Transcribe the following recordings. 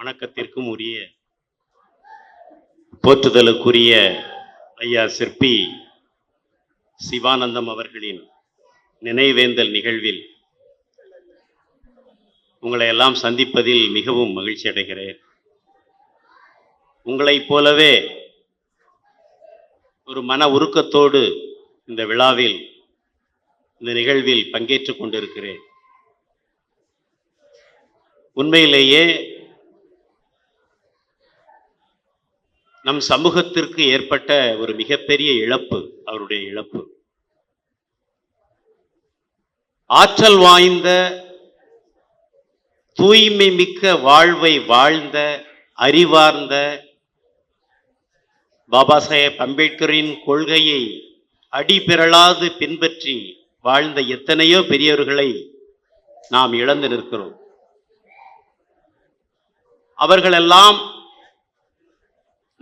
வணக்கத்திற்கும் உரிய போற்றுதலுக்குரிய ஐயா சிற்பி சிவானந்தம் அவர்களின் நினைவேந்தல் நிகழ்வில் உங்களை எல்லாம் சந்திப்பதில் மிகவும் மகிழ்ச்சி அடைகிறேன். உங்களைப் போலவே ஒரு மன உருக்கத்தோடு இந்த விழாவில் இந்த நிகழ்வில் பங்கேற்று கொண்டிருக்கிறேன். உண்மையிலேயே நம் சமூகத்திற்கு ஏற்பட்ட ஒரு மிகப்பெரிய இழப்பு அவருடைய இழப்பு. ஆற்றல் வாய்ந்த தூய்மை மிக்க வாழ்வை வாழ்ந்த அறிவார்ந்த பாபா சாஹேப் அம்பேத்கரின் கொள்கையை அடிபிரளாது பின்பற்றி வாழ்ந்த எத்தனையோ பெரியவர்களை நாம் இழந்து நிற்கிறோம். அவர்களெல்லாம்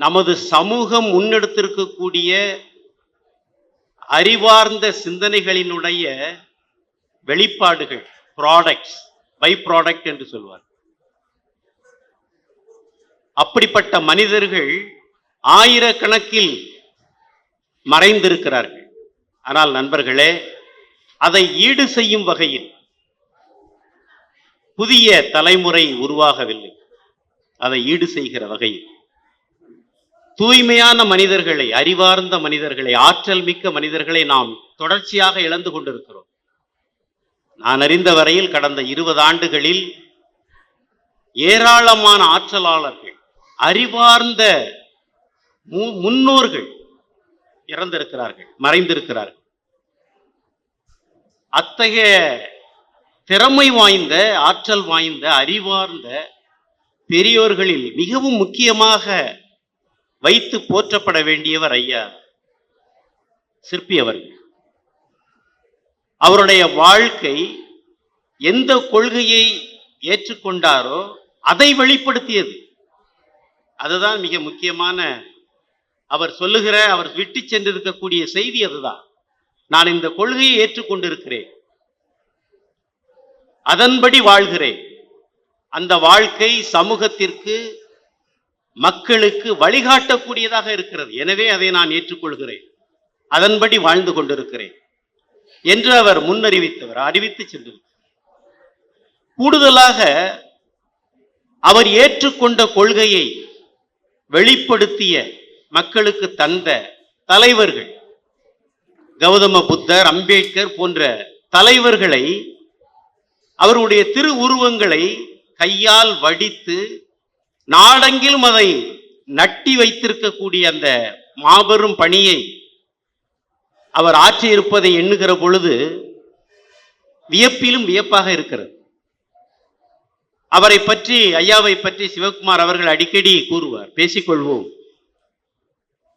நமது சமூகம் முன்னெடுத்திருக்கக்கூடிய அறிவார்ந்த சிந்தனைகளினுடைய வெளிப்பாடுகள் ப்ராடக்ட்ஸ் பை ப்ராடக்ட் என்று சொல்வார். அப்படிப்பட்ட மனிதர்கள் ஆயிரக்கணக்கில் மறைந்திருக்கிறார்கள். ஆனால் நண்பர்களே அதை ஈடு செய்யும் வகையில் புதிய தலைமுறை உருவாகவில்லை. அதை ஈடு செய்கிற வகையில். தூய்மையான மனிதர்களை அறிவார்ந்த மனிதர்களை ஆற்றல் மிக்க மனிதர்களை நாம் தொடர்ச்சியாக இழந்து கொண்டிருக்கிறோம். நான் அறிந்த வரையில் கடந்த இருபது ஆண்டுகளில் ஏராளமான ஆற்றலாளர்கள் அறிவார்ந்த மு- முன்னோர்கள் இறந்திருக்கிறார்கள் மறைந்திருக்கிறார்கள். அத்தகைய திறமை வாய்ந்த ஆற்றல் வாய்ந்த அறிவார்ந்த பெரியோர்களில் மிகவும் முக்கியமாக வைத்து போற்றப்பட வேண்டியவர் ஐயா சிற்பி அவர்கள். அவருடைய வாழ்க்கை எந்த கொள்கையை ஏற்றுக்கொண்டாரோ அதை வெளிப்படுத்தியது. அதுதான் மிக முக்கியமான அவர் சொல்லுகிற அவர் விட்டு சென்றிருக்கக்கூடிய செய்தி அதுதான். நான் இந்த கொள்கையை ஏற்றுக்கொண்டிருக்கிறேன். அதன்படி வாழ்கிறேன். அந்த வாழ்க்கை சமூகத்திற்கு மக்களுக்கு வழிகாட்டக்கூடியதாக இருக்கிறது. எனவே அதை நான் ஏற்றுக்கொள்கிறேன். அதன்படி வாழ்ந்து கொண்டிருக்கிறேன். என்று அவர் முன்னறிவித்தவர் அறிவித்து சென்றிருக்கிறார் கூடுதலாக அவர் ஏற்றுக்கொண்ட கொள்கையை வெளிப்படுத்திய மக்களுக்கு தந்த தலைவர்கள் கௌதம புத்தர் அம்பேத்கர் போன்ற தலைவர்களை அவருடைய திரு உருவங்களை கையால் வடித்து நாடெங்கிலும் அதை நட்டி வைத்திருக்கக்கூடிய அந்த மாபெரும் பணியை அவர் ஆற்றியிருப்பதை எண்ணுகிற பொழுது வியப்பிலும் வியப்பாக இருக்கிறது. அவரை பற்றி ஐயாவை பற்றி சிவகுமார் அவர்கள் அடிக்கடி கூறுவார் பேசிக்கொள்வோம்.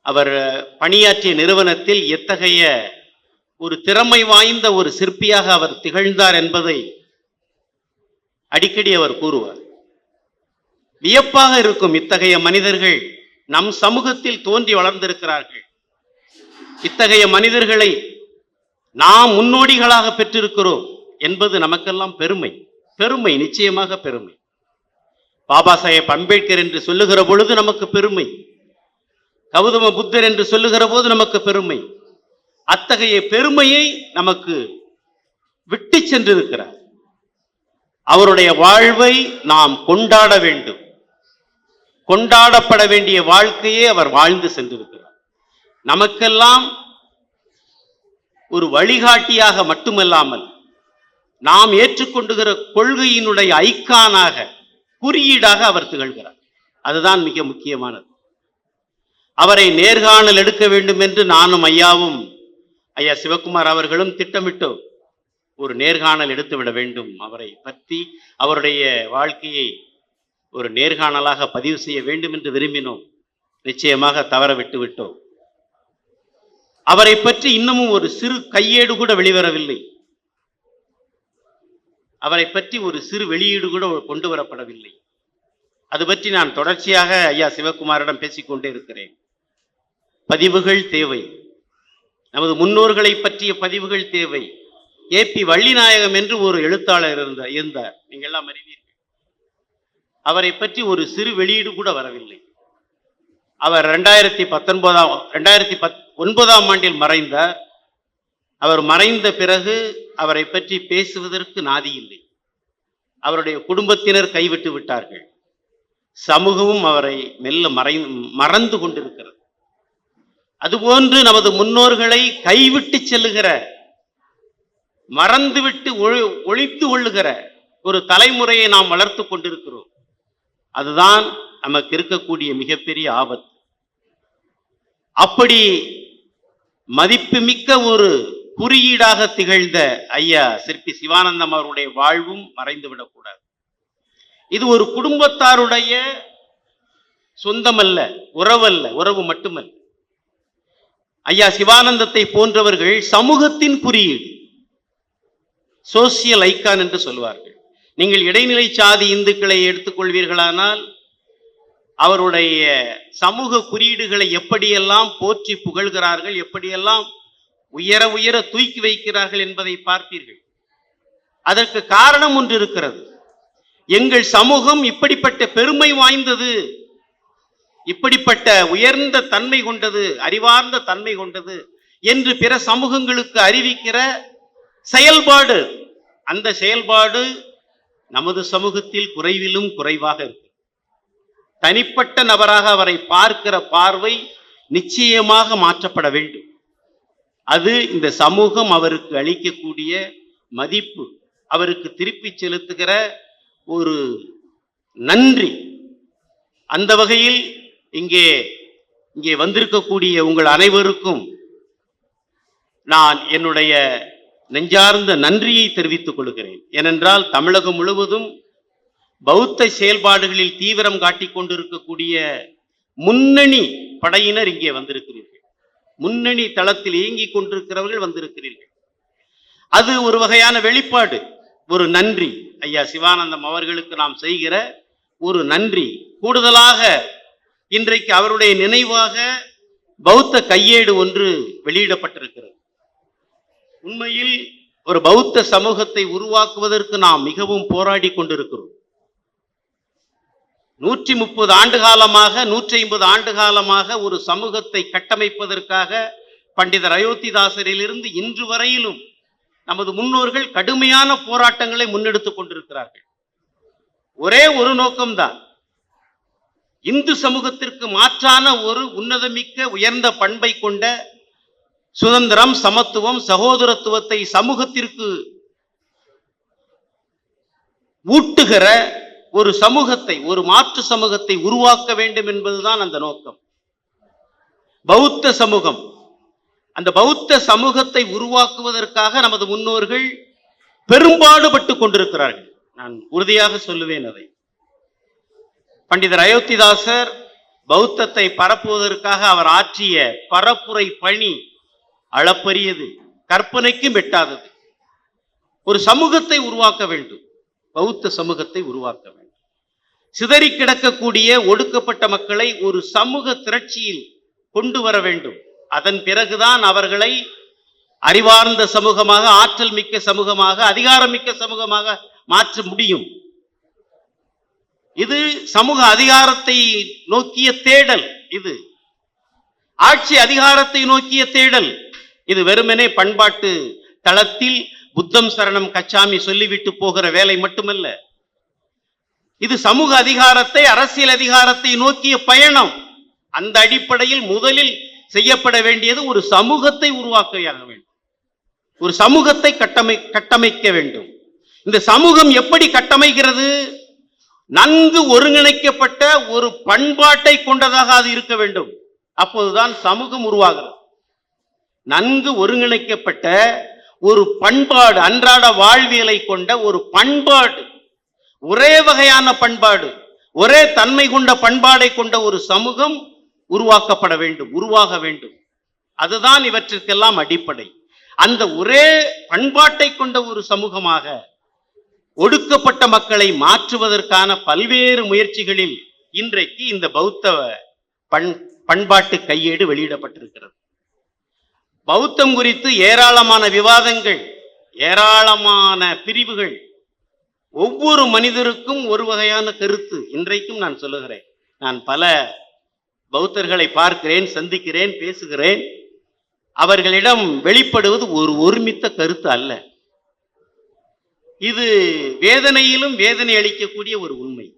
அவர் பணியாற்றிய நிறுவனத்தில் எத்தகைய ஒரு திறமை வாய்ந்த ஒரு சிற்பியாக அவர் திகழ்ந்தார் என்பதை அடிக்கடி அவர் கூறுவார். வியப்பாக இருக்கும் இத்தகைய மனிதர்கள் நம் சமூகத்தில் தோன்றி வளர்ந்திருக்கிறார்கள். இத்தகைய மனிதர்களை நாம் முன்னோடிகளாக பெற்றிருக்கிறோம் என்பது நமக்கெல்லாம் பெருமை. பெருமை நிச்சயமாக பெருமை. பாபா சாஹேப் அம்பேத்கர் என்று சொல்லுகிற பொழுது நமக்கு பெருமை. கௌதம புத்தர் என்று சொல்லுகிற போது நமக்கு பெருமை. அத்தகைய பெருமையை நமக்கு விட்டு சென்றிருக்கிறார். அவருடைய வாழ்வை நாம் கொண்டாட வேண்டும். கொண்டாடப்பட வேண்டிய வாழ்க்கையே அவர் வாழ்ந்து சென்றிருக்கிறார். நமக்கெல்லாம் ஒரு வழிகாட்டியாக மட்டுமல்லாமல் நாம் ஏற்றுக்கொண்டுகிற கொள்கையினுடைய ஐக்கானாக குறியீடாக அவர் திகழ்கிறார். அதுதான் மிக முக்கியமானது. அவரை நேர்காணல் எடுக்க வேண்டும் என்று நானும் ஐயாவும் ஐயா சிவகுமார் அவர்களும் திட்டமிட்டோம் ஒரு நேர்காணல் எடுத்து விட வேண்டும் அவரை பற்றி அவருடைய வாழ்க்கையை ஒரு நேர்காணலாக பதிவு செய்ய வேண்டும் என்று விரும்பினோம். நிச்சயமாக தவற விட்டு விட்டோம் அவரை பற்றி இன்னமும் ஒரு சிறு கையேடு கூட வெளிவரவில்லை. அவரை பற்றி ஒரு சிறு வெளியீடு கூட கொண்டு வரப்படவில்லை. அது பற்றி நான் தொடர்ச்சியாக ஐயா சிவகுமாரிடம் பேசிக்கொண்டே இருக்கிறேன். பதிவுகள் தேவை. நமது முன்னோர்களை பற்றிய பதிவுகள் தேவை. ஏ பி வள்ளிநாயகம் என்று ஒரு எழுத்தாளர் இருந்தார் இருந்தார். நீங்கள் எல்லாம் அறிவீர்கள். அவரை பற்றி ஒரு சிறு வெளியீடு கூட வரவில்லை. அவர் ரெண்டாயிரத்தி பத்தொன்பதாம் ரெண்டாயிரத்தி பத் ஒன்பதாம் ஆண்டில் மறைந்தார் அவர் மறைந்த பிறகு அவரை பற்றி பேசுவதற்கு நாதி இல்லை. அவருடைய குடும்பத்தினர் கைவிட்டு விட்டார்கள். சமூகமும் அவரை மெல்ல மறை மறந்து கொண்டிருக்கிறது. அதுபோன்று நமது முன்னோர்களை கைவிட்டு செல்லுகிற மறந்துவிட்டு ஒழி ஒழித்து கொள்ளுகிற ஒரு தலைமுறையை நாம் வளர்த்து கொண்டிருக்கிறோம். அதுதான் நமக்கு இருக்கக்கூடிய மிகப்பெரிய ஆபத்து. அப்படி மதிப்புமிக்க ஒரு குறியீடாக திகழ்ந்த ஐயா சிற்பி சிவானந்தம் அவருடைய வாழ்வும் மறைந்துவிடக்கூடாது. இது ஒரு குடும்பத்தாருடைய சொந்தமல்ல உறவல்ல உறவு மட்டுமல்ல. ஐயா சிவானந்தத்தை போன்றவர்கள் சமூகத்தின் குறியீடு சோசியல் ஐக்கான் என்று சொல்வார்கள். நீங்கள் இடைநிலை சாதி இந்துக்களை எடுத்துக்கொள்வீர்களானால் அவருடைய சமூக குறியீடுகளை எப்படியெல்லாம் போற்றி புகழ்கிறார்கள் எப்படியெல்லாம் உயர உயர தூக்கி வைக்கிறார்கள் என்பதை பார்ப்பீர்கள். அதற்கு காரணம் ஒன்று இருக்கிறது. எங்கள் சமூகம் இப்படிப்பட்ட பெருமை வாய்ந்தது இப்படிப்பட்ட உயர்ந்த தன்மை கொண்டது அறிவார்ந்த தன்மை கொண்டது என்று பிற சமூகங்களுக்கு அறிவிக்கிற செயல்பாடு அந்த செயல்பாடு நமது சமூகத்தில் குறைவிலும் குறைவாக இருக்கு. தனிப்பட்ட நபராக அவரை பார்க்கிற பார்வை நிச்சயமாக மாற்றப்பட வேண்டும். அது இந்த சமூகம் அவருக்கு அளிக்கக்கூடிய மதிப்பு அவருக்கு திருப்பி செலுத்துகிற ஒரு நன்றி. அந்த வகையில் இங்கே இங்கே வந்திருக்கக்கூடிய உங்கள் அனைவருக்கும் நான் என்னுடைய நெஞ்சார்ந்த நன்றியை தெரிவித்துக் கொள்கிறேன். ஏனென்றால் தமிழகம் முழுவதும் பௌத்த செயல்பாடுகளில் தீவிரம் காட்டிக் கொண்டிருக்கக்கூடிய முன்னணி படையினர் இங்கே வந்திருக்கிறீர்கள். முன்னணி தளத்தில் இயங்கிக் கொண்டிருக்கிறவர்கள் வந்திருக்கிறீர்கள். அது ஒரு வகையான வெளிப்பாடு ஒரு நன்றி. ஐயா சிவானந்தம் அவர்களுக்கு நாம் செய்கிற ஒரு நன்றி. கூடுதலாக இன்றைக்கு அவருடைய நினைவாக பௌத்த கையேடு ஒன்று வெளியிடப்பட்டிருக்கிறது. உண்மையில் ஒரு பௌத்த சமூகத்தை உருவாக்குவதற்கு நாம் மிகவும் போராடி கொண்டிருக்கிறோம். நூற்றி முப்பது ஆண்டு காலமாக நூற்றி ஐம்பது ஆண்டு காலமாக ஒரு சமூகத்தை கட்டமைப்பதற்காக பண்டிதர் அயோத்திதாசரிலிருந்து இன்று வரையிலும் நமது முன்னோர்கள் கடுமையான போராட்டங்களை முன்னெடுத்துக் கொண்டிருக்கிறார்கள். ஒரே ஒரு நோக்கம்தான். இந்து சமூகத்திற்கு மாற்றான ஒரு உன்னதமிக்க உயர்ந்த பண்பை கொண்ட சுதந்திரம் சமத்துவம் சகோதரத்துவத்தை சமூகத்திற்கு ஊட்டுகிற ஒரு சமூகத்தை ஒரு மாற்று சமூகத்தை உருவாக்க வேண்டும் என்பதுதான் அந்த நோக்கம். பௌத்த சமூகம். அந்த பௌத்த சமூகத்தை உருவாக்குவதற்காக நமது முன்னோர்கள் பெரும்பாடுபட்டு கொண்டிருக்கிறார்கள். நான் உறுதியாக சொல்லுவேன் அதை. பண்டிதர் அயோத்திதாசர் பௌத்தத்தை பரப்புவதற்காக அவர் ஆற்றிய பரப்புரை பணி அளப்பரியது கற்பனைக்கும் எட்டாதது. ஒரு சமூகத்தை உருவாக்க வேண்டும். பௌத்த சமூகத்தை உருவாக்க வேண்டும். சிதறி கிடக்கக்கூடிய ஒடுக்கப்பட்ட மக்களை ஒரு சமூக திரட்சியில் கொண்டு வர வேண்டும். அதன் பிறகுதான் அவர்களை அறிவார்ந்த சமூகமாக ஆற்றல் மிக்க சமூகமாக அதிகாரமிக்க சமூகமாக மாற்ற முடியும். இது சமூக அதிகாரத்தை நோக்கிய தேடல் இது. ஆட்சி அதிகாரத்தை நோக்கிய தேடல் இது வெறுமனே பண்பாட்டு தளத்தில் புத்தம் சரணம் கச்சாமி சொல்லிவிட்டு போகிற வேலை மட்டுமல்ல. இது சமூக அதிகாரத்தை அரசியல் அதிகாரத்தை நோக்கிய பயணம். அந்த அடிப்படையில் முதலில் செய்யப்பட வேண்டியது ஒரு சமூகத்தை உருவாக்க வேண்டும். ஒரு சமூகத்தை கட்டமை கட்டமைக்க வேண்டும். இந்த சமூகம் எப்படி கட்டமைக்கிறது? நன்கு ஒருங்கிணைக்கப்பட்ட ஒரு பண்பாட்டை கொண்டதாக அது இருக்க வேண்டும். அப்போதுதான் சமூகம் உருவாகிறது. நன்கு ஒருங்கிணைக்கப்பட்ட ஒரு பண்பாடு அன்றாட வாழ்வியலை கொண்ட ஒரு பண்பாடு. ஒரே வகையான பண்பாடு ஒரே தன்மை கொண்ட பண்பாடை கொண்ட ஒரு சமூகம் உருவாக்கப்பட வேண்டும் உருவாக வேண்டும். அதுதான் இவற்றிற்கெல்லாம் அடிப்படை. அந்த ஒரே பண்பாட்டை கொண்ட ஒரு சமூகமாக ஒடுக்கப்பட்ட மக்களை மாற்றுவதற்கான பல்வேறு முயற்சிகளில் இன்றைக்கு இந்த பௌத்த பண் பண்பாட்டு கையேடு வெளியிடப்பட்டிருக்கிறது. பௌத்தம் குறித்து ஏராளமான விவாதங்கள் ஏராளமான பிரிவுகள். ஒவ்வொரு மனிதருக்கும் ஒரு வகையான கருத்து இன்றைக்கும் நான் சொல்லுகிறேன். நான் பல பௌத்தர்களை பார்க்கிறேன் சந்திக்கிறேன் பேசுகிறேன். அவர்களிடம் வெளிப்படுவது ஒரு ஒருமித்த கருத்து அல்ல. இது வேதனையிலும் வேதனை அளிக்கக்கூடிய ஒரு உண்மை.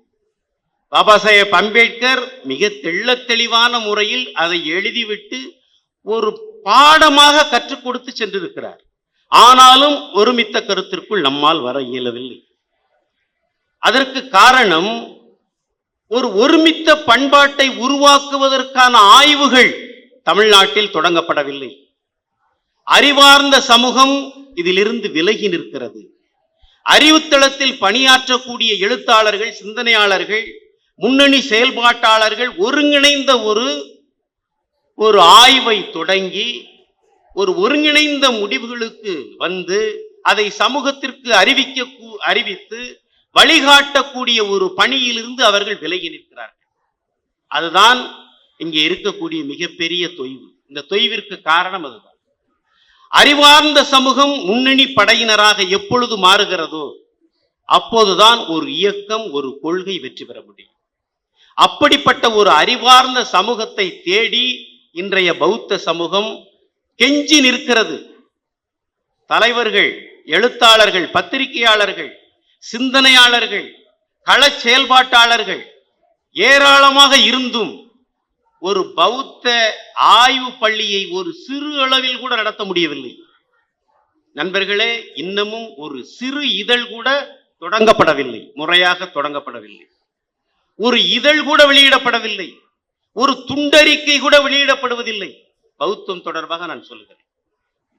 பாபா சாஹேப் அம்பேத்கர் மிக தெள்ள தெளிவான முறையில் அதை எழுதிவிட்டு ஒரு பாடமாக கற்றுக் கொடுத்து சென்றிருக்கிறார். ஆனாலும் ஒருமித்த கருத்திற்குள் நம்மால் வர இயலவில்லை. அதற்கு காரணம் ஒரு ஒருமித்த பண்பாட்டை உருவாக்குவதற்கான ஆய்வுகள் தமிழ்நாட்டில் தொடங்கப்படவில்லை. அறிவார்ந்த சமூகம் இதிலிருந்து விலகி நிற்கிறது. அறிவுத்தளத்தில் பணியாற்றக்கூடிய எழுத்தாளர்கள் சிந்தனையாளர்கள் முன்னணி செயல்பாட்டாளர்கள் ஒருங்கிணைந்த ஒரு ஒரு ஆய்வை தொடங்கி ஒரு ஒருங்கிணைந்த முடிவுகளுக்கு வந்து அதை சமூகத்திற்கு அறிவிக்க கூ- அறிவித்து வழிகாட்டக்கூடிய ஒரு பணியிலிருந்து அவர்கள் விலகி நிற்கிறார்கள். அதுதான் இங்கே இருக்கக்கூடிய மிகப்பெரிய தொய்வு. இந்த தொய்விற்கு காரணம் அதுதான். அறிவார்ந்த சமூகம் முன்னணி படையினராக எப்பொழுது மாறுகிறதோ அப்போதுதான் ஒரு இயக்கம் ஒரு கொள்கை வெற்றி பெற முடியும். அப்படிப்பட்ட ஒரு அறிவார்ந்த சமூகத்தை தேடி இன்றைய பௌத்த சமூகம் கெஞ்சி நிற்கிறது. தலைவர்கள் எழுத்தாளர்கள் பத்திரிகையாளர்கள் சிந்தனையாளர்கள் கள செயல்பாட்டாளர்கள் ஏராளமாக இருந்தும் ஒரு பௌத்த ஆய்வு பள்ளியை ஒரு சிறு அளவில் கூட நடத்த முடியவில்லை. நண்பர்களே இன்னமும் ஒரு சிறு இதழ் கூட தொடங்கப்படவில்லை. முறையாக தொடங்கப்படவில்லை. ஒரு இதழ் கூட வெளியிடப்படவில்லை. ஒரு துண்டறிக்கை கூட வெளியிடப்படுவதில்லை. பௌத்தம் தொடர்பாக நான் சொல்லுகிறேன்.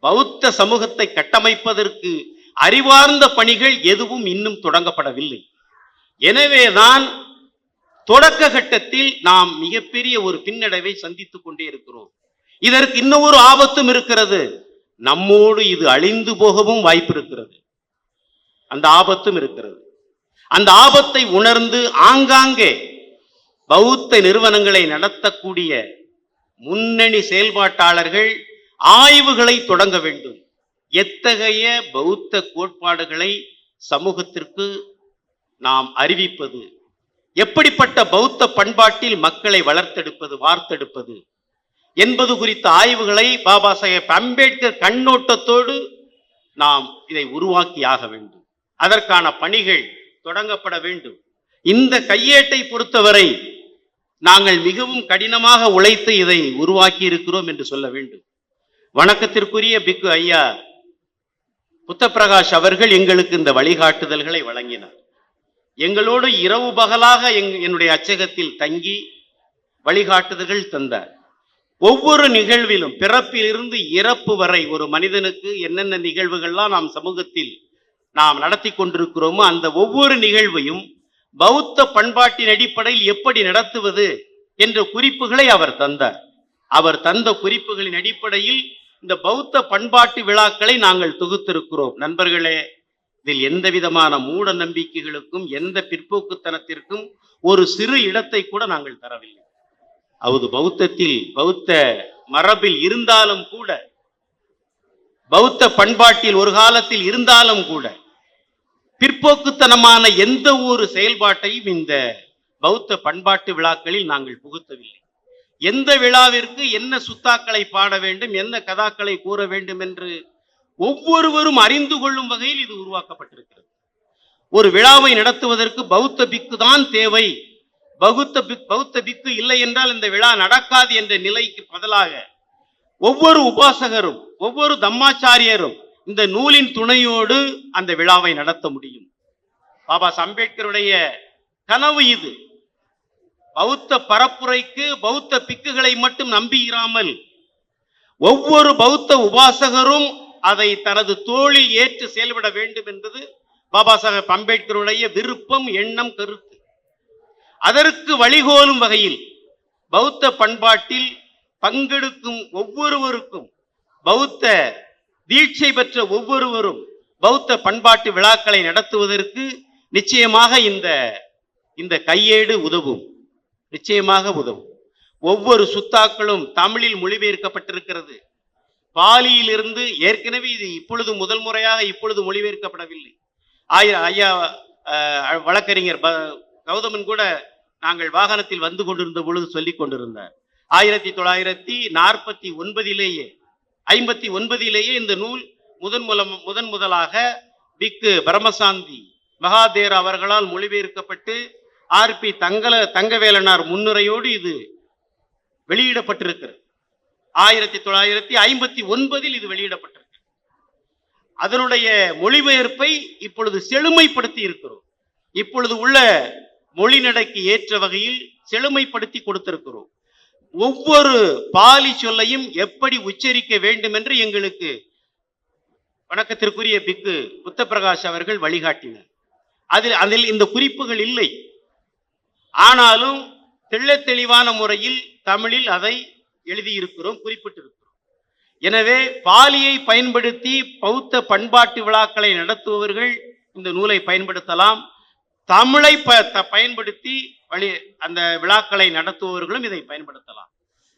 பௌத்த சமூகத்தை கட்டமைப்பதற்கு அறிவார்ந்த பணிகள் எதுவும் இன்னும் தொடங்கப்படவில்லை. எனவேதான் தொடக்க கட்டத்தில் நாம் மிகப்பெரிய ஒரு பின்னடைவை சந்தித்துக் கொண்டே இருக்கிறோம். இதற்கு இன்னும் ஒரு ஆபத்தும் இருக்கிறது. நம்மோடு இது அழிந்து போகவும் வாய்ப்பு இருக்கிறது. அந்த ஆபத்தும் இருக்கிறது. அந்த ஆபத்தை உணர்ந்து ஆங்காங்கே பௌத்த நிறுவனங்களை நடத்தக்கூடிய முன்னணி செயல்பாட்டாளர்கள் ஆய்வுகளை தொடங்க வேண்டும். எத்தகைய பௌத்த கோட்பாடுகளை சமூகத்திற்கு நாம் அறிவிப்பது? எப்படிப்பட்ட பௌத்த பண்பாட்டில் மக்களை வளர்த்தெடுப்பது வார்த்தெடுப்பது? என்பது குறித்த ஆய்வுகளை பாபா சாஹேப் அம்பேத்கர் கண்ணோட்டத்தோடு நாம் இதை உருவாக்கியாக வேண்டும். அதற்கான பணிகள் தொடங்கப்பட வேண்டும். இந்த கையேட்டை பொறுத்தவரை நாங்கள் மிகவும் கடினமாக உழைத்து இதை உருவாக்கி இருக்கிறோம் என்று சொல்ல வேண்டும். வணக்கத்திற்குரிய பிக்கு ஐயா புத்தப்பிரகாஷ் அவர்கள் எங்களுக்கு இந்த வழிகாட்டுதல்களை வழங்கினார். எங்களோடு இரவு பகலாக எங்- என்னுடைய அச்சகத்தில் தங்கி வழிகாட்டுதல்கள் தந்தார். ஒவ்வொரு நிகழ்விலும் பிறப்பிலிருந்து இறப்பு வரை ஒரு மனிதனுக்கு என்னென்ன நிகழ்வுகள்லாம் நாம் சமூகத்தில் நாம் நடத்தி கொண்டிருக்கிறோமோ அந்த ஒவ்வொரு நிகழ்வையும் பௌத்த பண்பாட்டின் அடிப்படையில் எப்படி நடத்துவது என்ற குறிப்புகளை அவர் தந்தார். அவர் தந்த குறிப்புகளின் அடிப்படையில் இந்த பௌத்த பண்பாட்டு விழாக்களை நாங்கள் தொகுத்திருக்கிறோம். நண்பர்களே இதில் எந்த விதமான மூட நம்பிக்கைகளுக்கும் எந்த பிற்போக்குத்தனத்திற்கும் ஒரு சிறு இடத்தை கூட நாங்கள் தரவில்லை. அவது பௌத்தத்தில் பௌத்த மரபில் இருந்தாலும் கூட பௌத்த பண்பாட்டில் ஒரு காலத்தில் இருந்தாலும் கூட பிற்போக்குத்தனமான எந்த ஒரு செயல்பாட்டையும் இந்த பௌத்த பண்பாட்டு விழாக்களில் நாங்கள் புகுத்தவில்லை. எந்த விழாவிற்கு என்ன சுத்தாக்களை பாட வேண்டும் என்ன கதாக்களை கூற வேண்டும் என்று ஒவ்வொருவரும் அறிந்து கொள்ளும் வகையில் இது உருவாக்கப்பட்டிருக்கிறது. ஒரு விழாவை நடத்துவதற்கு பௌத்த பிக்கு தான் தேவை. பௌத்த பிக் பௌத்த பிக்கு இல்லை என்றால் இந்த விழா நடக்காது என்ற நிலைக்கு பதிலாக ஒவ்வொரு உபாசகரும் ஒவ்வொரு தம்மாச்சாரியரும் இந்த நூலின் துணையோடு அந்த விழாவை நடத்த முடியும். பாபா அம்பேத்கருடைய கனவு இது. பௌத்த பரப்புரைக்கு பௌத்த பிக்குகளை மட்டும் நம்பியிராமல் ஒவ்வொரு பௌத்த உபாசகரும் அதை தனது தோளில் ஏற்று செயல்பட வேண்டும் என்பது பாபா சாஹேப் அம்பேத்கருடைய விருப்பம் எண்ணம் கருத்து. அதற்கு வழிகோலும் வகையில் பௌத்த பண்பாட்டில் பங்கெடுக்கும் ஒவ்வொருவருக்கும் பௌத்த தீட்சை பெற்ற ஒவ்வொருவரும் பௌத்த பண்பாட்டு விழாக்களை நடத்துவதற்கு நிச்சயமாக இந்த இந்த கையேடு உதவும். நிச்சயமாக உதவும். ஒவ்வொரு சுத்தாக்களும் தமிழில் மொழிபெயர்க்கப்பட்டிருக்கிறது. பாலியிலிருந்து ஏற்கனவே இது இப்பொழுது முதல் முறையாக இப்பொழுது மொழிபெயர்க்கப்படவில்லை. ஆயிரம் ஐயா வழக்கறிஞர் ப- கௌதமன் கூட நாங்கள் வாகனத்தில் வந்து கொண்டிருந்த பொழுது சொல்லிக் கொண்டிருந்தார். ஆயிரத்தி தொள்ளாயிரத்தி நாற்பத்தி ஒன்பதிலேயே ஐம்பத்தி ஒன்பதிலேயே இந்த நூல் முதன் மூலம் முதன் முதலாக பிக்கு பரமசாந்தி மகாதேர் அவர்களால் மொழிபெயர்க்கப்பட்டு ஆர் பி தங்கல தங்கவேலனார் முன்னுரையோடு இது வெளியிடப்பட்டிருக்கிறது. ஆயிரத்தி தொள்ளாயிரத்தி ஐம்பத்தி ஒன்பதில் இது வெளியிடப்பட்டிருக்கு. அதனுடைய மொழிபெயர்ப்பை இப்பொழுது செழுமைப்படுத்தி இருக்கிறோம். இப்பொழுது உள்ள மொழி நடைக்கு ஏற்ற வகையில் செழுமைப்படுத்தி கொடுத்திருக்கிறோம். ஒவ்வொரு பாலி சொல்லையும் எப்படி உச்சரிக்க வேண்டும் என்று எங்களுக்கு வணக்கத்திற்குரிய பிக்கு புத்தபிரகாஷ் அவர்கள் வழிகாட்டினர். அதில் அதில் இந்த குறிப்புகள் இல்லை. ஆனாலும் தெள்ள தெளிவான முறையில் தமிழில் அதை எழுதியிருக்கிறோம் குறிப்பிட்டிருக்கிறோம். எனவே பாலியை பயன்படுத்தி பௌத்த பண்பாட்டு விழாக்களை நடத்துபவர்கள் இந்த நூலை பயன்படுத்தலாம். தமிழை ப த- பயன்படுத்தி வழி அந்த விழாக்களை நடத்துபவர்களும் இதை பயன்படுத்தலாம்.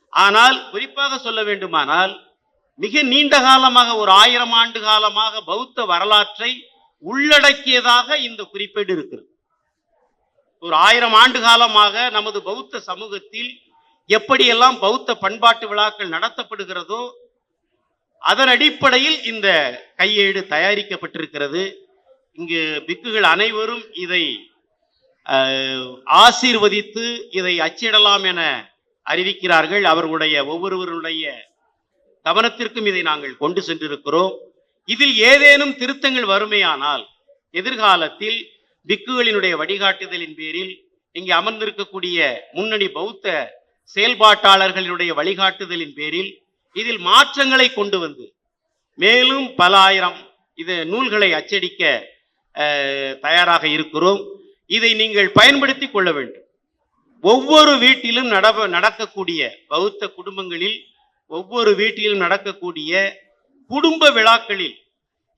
ஆனால் குறிப்பாக சொல்ல வேண்டுமானால் மிக நீண்ட காலமாக ஒரு ஆயிரம் ஆண்டு காலமாக பௌத்த வரலாற்றை உள்ளடக்கியதாக இந்த குறிப்பேடு இருக்கிறது. ஒரு ஆயிரம் ஆண்டு காலமாக நமது பௌத்த சமூகத்தில் எப்படியெல்லாம் பௌத்த பண்பாட்டு விழாக்கள் நடத்தப்படுகிறதோ அதன் அடிப்படையில் இந்த கையேடு தயாரிக்கப்பட்டிருக்கிறது. இங்கு பிக்குகள் அனைவரும் இதை ஆசீர்வதித்து இதை அச்சிடலாம் என அறிவிக்கிறார்கள். அவர்களுடைய ஒவ்வொருவருடைய கவனத்திற்கும் இதை நாங்கள் கொண்டு சென்றிருக்கிறோம். இதில் ஏதேனும் திருத்தங்கள் வருமேயானால் எதிர்காலத்தில் பிக்குகளினுடைய வழிகாட்டுதலின் பேரில் இங்கே அமர்ந்திருக்கக்கூடிய முன்னணி பௌத்த செயல்பாட்டாளர்களினுடைய வழிகாட்டுதலின் பேரில் இதில் மாற்றங்களை கொண்டு வந்து மேலும் பல ஆயிரம் இது நூல்களை அச்சடிக்க தயாராக இருக்கிறோம். இதை நீங்கள் பயன்படுத்தி கொள்ள வேண்டும். ஒவ்வொரு வீட்டிலும் நட நடக்கக்கூடிய பௌத்த குடும்பங்களில் ஒவ்வொரு வீட்டிலும் நடக்கக்கூடிய குடும்ப விழாக்களில்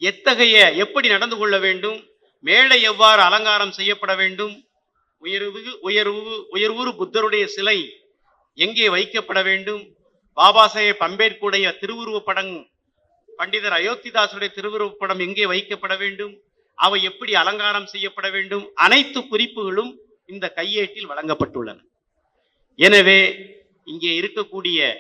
எத்தகைய எப்படி நடந்து கொள்ள வேண்டும் மேடை எவ்வாறு அலங்காரம் செய்யப்பட வேண்டும் உயர்வு உயர்வு உயர்வுறு புத்தருடைய சிலை எங்கே வைக்கப்பட வேண்டும் பாபா சாஹேப் அம்பேத்கருடைய திருவுருவப் படம் பண்டிதர் அயோத்திதாசுடைய திருவுருவப் படம் எங்கே வைக்கப்பட வேண்டும் அவை எப்படி அலங்காரம் செய்யப்பட வேண்டும்? அனைத்து குறிப்புகளும் இந்த கையேட்டில் வழங்கப்பட்டுள்ளன. எனவே இங்கே இருக்கக்கூடிய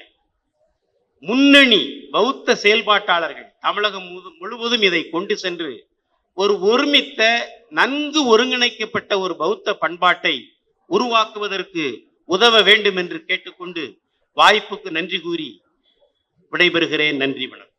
முன்னணி பௌத்த செயல்பாட்டாளர்கள் தமிழகம் முழு- முழுவதும் இதை கொண்டு சென்று ஒரு ஒருமித்த நன்கு ஒருங்கிணைக்கப்பட்ட ஒரு பௌத்த பண்பாட்டை உருவாக்குவதற்கு உதவ வேண்டும் என்று கேட்டுக்கொண்டு வாய்ப்புக்கு நன்றி கூறி விடைபெறுகிறேன். நன்றி வணக்கம்.